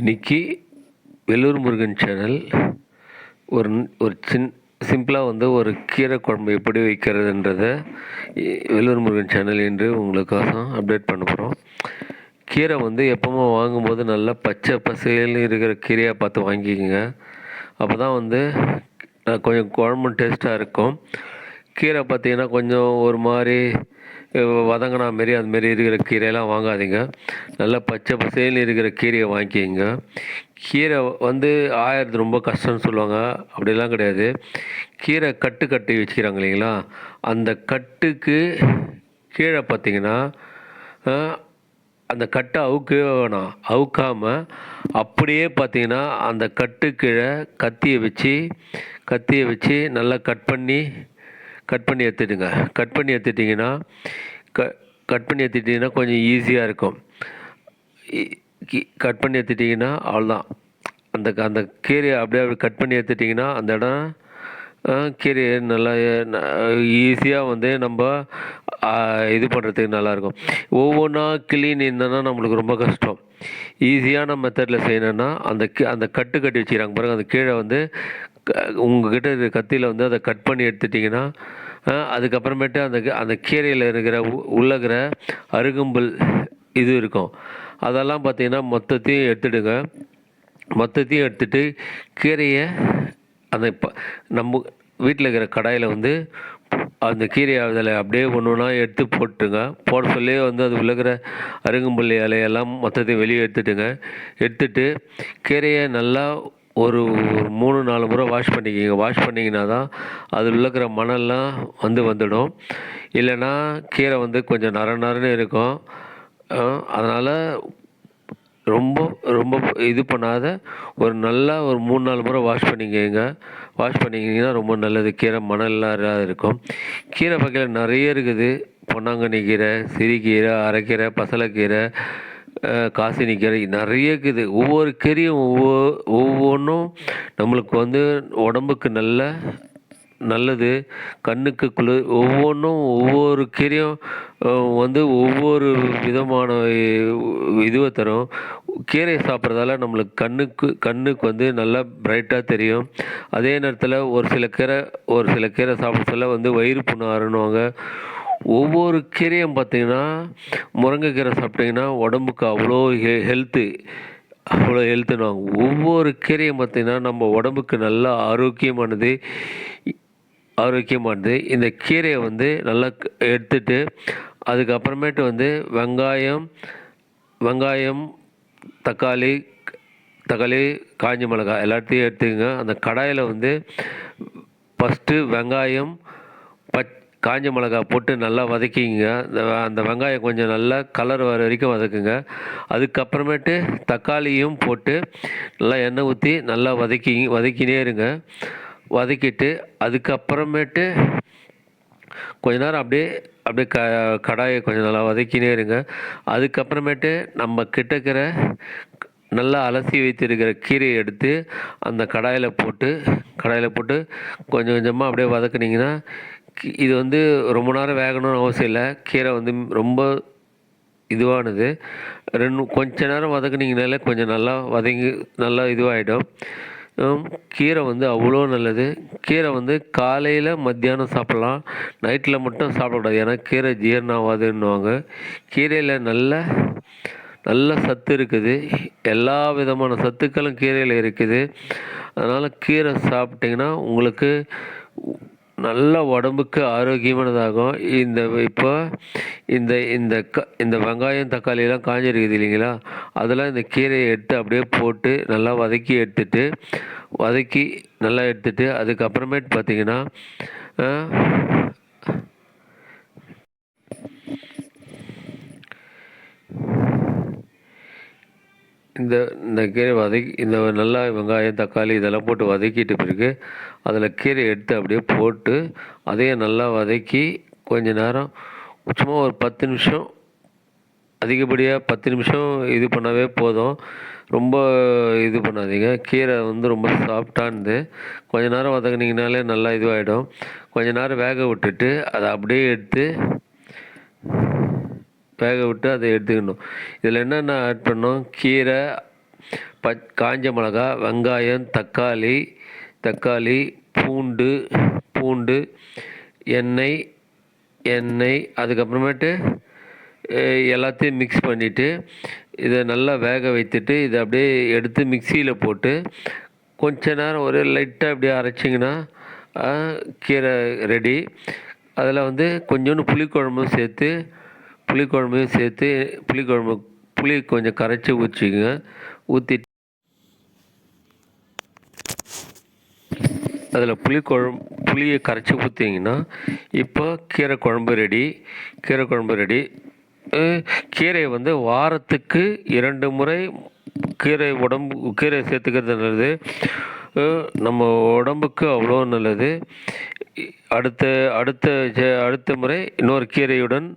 இன்னைக்கு வெள்ளூர் முருகன் சேனல் ஒரு ஒரு சின் சிம்பிளாக வந்து ஒரு கீரை குழம்பு எப்படி வைக்கிறதுன்றத வெள்ளூர் முருகன் சேனல் என்று உங்களுக்காக அப்டேட் பண்ண போகிறோம் கீரை வந்து எப்போவுமே வாங்கும்போது நல்லா பச்சை பசேல்னு இருக்கிற கீரையாக பார்த்து வாங்கிக்கோங்க. அப்போ தான் வந்து கொஞ்சம் குழம்பு டேஸ்ட்டாக இருக்கும். கீரை பார்த்தீங்கன்னா கொஞ்சம் ஒரு மாதிரி வதங்கினா மாரி அது மாரி இருக்கிற கீரையெல்லாம் வாங்காதீங்க. நல்லா பச்சை பசேல்னு இருக்கிற கீரையை வாங்கிக்கிங்க. கீரை வந்து ஆயிரத்து ரொம்ப கஷ்டம்னு சொல்லுவாங்க. அப்படிலாம் கிடையாது. கீரை கட்டு கட்டி வச்சுக்கிறாங்க இல்லைங்களா? அந்த கட்டுக்கு கீழே பார்த்தீங்கன்னா அந்த கட்டை அவுக்கவே வேணாம். அவுக்காமல் அப்படியே பார்த்தீங்கன்னா அந்த கட்டு கீழே கத்தியை வச்சு கத்தியை வச்சு நல்லா கட் பண்ணி கட் பண்ணி எடுத்துடுங்க கட் பண்ணி எடுத்துட்டிங்கன்னா க கட் பண்ணி எடுத்துட்டிங்கன்னா கொஞ்சம் ஈஸியாக இருக்கும். கட் பண்ணி எடுத்துட்டிங்கன்னா அவ்வளோதான் அந்த க- அந்த கீரையை அப்படியே அப்படி கட் பண்ணி எடுத்துட்டிங்கன்னா அந்த இடம் கீரையை நல்லா ஈஸியாக வந்து நம்ம இது பண்ணுறதுக்கு நல்லாயிருக்கும் ஒவ்வொன்றா கிளீன் இருந்தோன்னா நம்மளுக்கு ரொம்ப கஷ்டம். ஈஸியான மெத்தடில் செய்யணும்னா அந்த அந்த கட்டு கட்டி வச்சுக்கிறாங்க. பாருங்கள் அந்த கீழே வந்து உங்ககிட்ட இருக்கிற கத்தியில் வந்து அதை கட் பண்ணி எடுத்துட்டிங்கன்னா அதுக்கப்புறமேட்டு அந்த அந்த கீரையில் இருக்கிற உள்ளகிற அருகம்புல் இது இருக்கும். அதெல்லாம் பார்த்தீங்கன்னா மொத்தத்தையும் எடுத்துடுங்க. மொத்தத்தையும் எடுத்துட்டு கீரையை அந்த இப்போ நம்ம வீட்டில் இருக்கிற கடாயில் வந்து அந்த கீரையை அதில் அப்படியே ஒன்று ஒன்றா எடுத்து போட்டுருங்க. போட சொல்லி வந்து அது உள்ளக்கிற அருங்கம்புள்ளி இலையெல்லாம் மொத்தத்தையும் வெளியே எடுத்துட்டுங்க. எடுத்துட்டு கீரையை நல்லா ஒரு ஒரு மூணு நாலு முறை வாஷ் பண்ணிக்கிங்க. வாஷ் பண்ணிங்கன்னா தான் அதில் இருக்கிற மணல்லாம் வந்து வந்துடும். இல்லைன்னா கீரை வந்து கொஞ்சம் நர நரன்னு இருக்கும். அதனால் ரொம்ப ரொம்ப இது பண்ணாத. ஒரு நல்லா ஒரு மூணு நாலு முறை வாஷ் பண்ணிக்கங்க. வாஷ் பண்ணிக்கிங்கன்னா ரொம்ப நல்லது. கீரை மணல்லாம் இருக்கும். கீரை வகையில் நிறைய இருக்குது. பொன்னாங்கண்ணி கீரை சிறுகீரை அரைக்கீரை பசலைக்கீரை காசினி கீரை நிறைய இருக்குது. ஒவ்வொரு கீரையும் ஒவ்வொரு ஒவ்வொன்றும் நம்மளுக்கு வந்து உடம்புக்கு நல்ல நல்லது. கண்ணுக்கு குளு ஒவ்வொன்றும் ஒவ்வொரு கீரையும் வந்து ஒவ்வொரு விதமான இதுவை தரும். கீரையை சாப்பிட்றதால நம்மளுக்கு கண்ணுக்கு கண்ணுக்கு வந்து நல்லா பிரைட்டாக தெரியும். அதே நேரத்தில் ஒரு சில கீரை ஒரு சில கீரை சாப்பிட்றதுல வந்து வயிறு புண்ணு ஆறுனுவாங்க ஒவ்வொரு கீரையும் பார்த்தீங்கன்னா முருங்கைக்கீரை சாப்பிட்டீங்கன்னா உடம்புக்கு அவ்வளோ ஹெ ஹெல்த்து அவ்வளோ ஹெல்த்துனுவாங்க ஒவ்வொரு கீரையும் பார்த்தீங்கன்னா நம்ம உடம்புக்கு நல்லா ஆரோக்கியமானது ஆரோக்கியமானது. இந்த கீரையை வந்து நல்லா எடுத்துட்டு அதுக்கப்புறமேட்டு வந்து வெங்காயம் வெங்காயம் தக்காளி தக்காளி காஞ்சி மிளகாய் எல்லாத்தையும் எடுத்துக்கங்க. அந்த கடாயில் வந்து ஃபஸ்ட்டு வெங்காயம் காஞ்ச மிளகாய் போட்டு நல்லா வதக்கிங்க. அந்த அந்த வெங்காயம் கொஞ்சம் நல்லா கலர் வர வரைக்கும் வதக்குங்க. அதுக்கப்புறமேட்டு தக்காளியும் போட்டு நல்லா எண்ணெய் ஊற்றி நல்லா வதக்கி வதக்கினே இருங்க. வதக்கிட்டு அதுக்கப்புறமேட்டு கொஞ்ச நேரம் அப்படியே அப்படியே க கடாயை கொஞ்சம் நல்லா வதக்கினே இருங்க. அதுக்கப்புறமேட்டு நம்ம கிட்டக்கிற நல்லா அலசி வைத்திருக்கிற கீரையை எடுத்து அந்த கடாயில் போட்டு கடாயில் போட்டு கொஞ்சம் கொஞ்சமாக அப்படியே வதக்குனிங்கன்னா இது வந்து ரொம்ப நேரம் வேகணும்னு அவசியம் இல்லை. கீரை வந்து ரொம்ப இதுவானது. ரெண்டு கொஞ்ச நேரம் வதக்குனீங்கனாலே கொஞ்சம் நல்லா வதங்கி நல்லா இதுவாகிடும் கீரை வந்து அவ்வளோ நல்லது. கீரை வந்து காலையில் மத்தியானம் சாப்பிட்லாம். நைட்டில் மட்டும் சாப்பிடக்கூடாது. ஏன்னா கீரை ஜீரணம் ஆகாதுன்னுவாங்க கீரையில் நல்ல நல்ல சத்து இருக்குது. எல்லா விதமான சத்துக்களும் கீரையில் இருக்குது. அதனால் கீரை சாப்பிட்டிங்கன்னா உங்களுக்கு நல்ல உடம்புக்கு ஆரோக்கியமானதாகும். இந்த இப்போ இந்த இந்த க இந்த வெங்காயம் தக்காளியெல்லாம் காஞ்சிருக்குது இல்லைங்களா? அதெல்லாம் இந்த கீரையை எடுத்து அப்படியே போட்டு நல்லா வதக்கி எடுத்துட்டு வதக்கி நல்லா எடுத்துட்டு அதுக்கப்புறமேட்டு பார்த்தீங்கன்னா இந்த இந்த கீரை வதக்கி இந்த நல்லா வெங்காயம் தக்காளி இதெல்லாம் போட்டு வதக்கிட்ட பிறகு அதில் கீரை எடுத்து அப்படியே போட்டு அதையும் நல்லா வதக்கி கொஞ்ச நேரம் சும்மா ஒரு பத்து நிமிஷம் அதிகப்படியாக பத்து நிமிஷம் இது பண்ணாவே போதும். ரொம்ப இது பண்ணாதீங்க. கீரை வந்து ரொம்ப சாஃப்டானது கொஞ்ச நேரம் வதக்குனீங்கனாலே நல்லா இதுவாகிடும் கொஞ்ச நேரம் வேக விட்டுட்டு அதை அப்படியே எடுத்து வேக விட்டு அதை எடுத்துக்கணும். இதில் என்னென்ன ஆட் பண்ணோம்? கீரை பச் காஞ்ச மிளகா வெங்காயம் தக்காளி தக்காளி பூண்டு பூண்டு எண்ணெய் எண்ணெய் அதுக்கப்புறமேட்டு எல்லாத்தையும் மிக்ஸ் பண்ணிவிட்டு இதை நல்லா வேக வைத்துட்டு இதை அப்படியே எடுத்து மிக்சியில் போட்டு கொஞ்ச நேரம் ஒரு லைட்டாக அப்படியே அரைச்சிங்கன்னா கீரை ரெடி அதில் வந்து கொஞ்சோண்டு புளிக்குழம்பும் சேர்த்து புளிக்குழம்பையும் சேர்த்து புளிக்குழம்பு புளி கொஞ்சம் கரைச்சி ஊற்றிக்கங்க ஊற்றிட்டு அதில் புளிக்குழம்பு புளியை கரைச்சி ஊற்றிங்கன்னா இப்போ கீரை குழம்பு ரெடி. கீரை குழம்பு ரெடி. கீரையை வந்து வாரத்துக்கு இரண்டு முறை கீரை உடம்பு கீரை சேர்த்துக்கிறது நல்லது. நம்ம உடம்புக்கு அவ்வளோ நல்லது. அடுத்த அடுத்த அடுத்த முறை இன்னொரு கீரையுடன்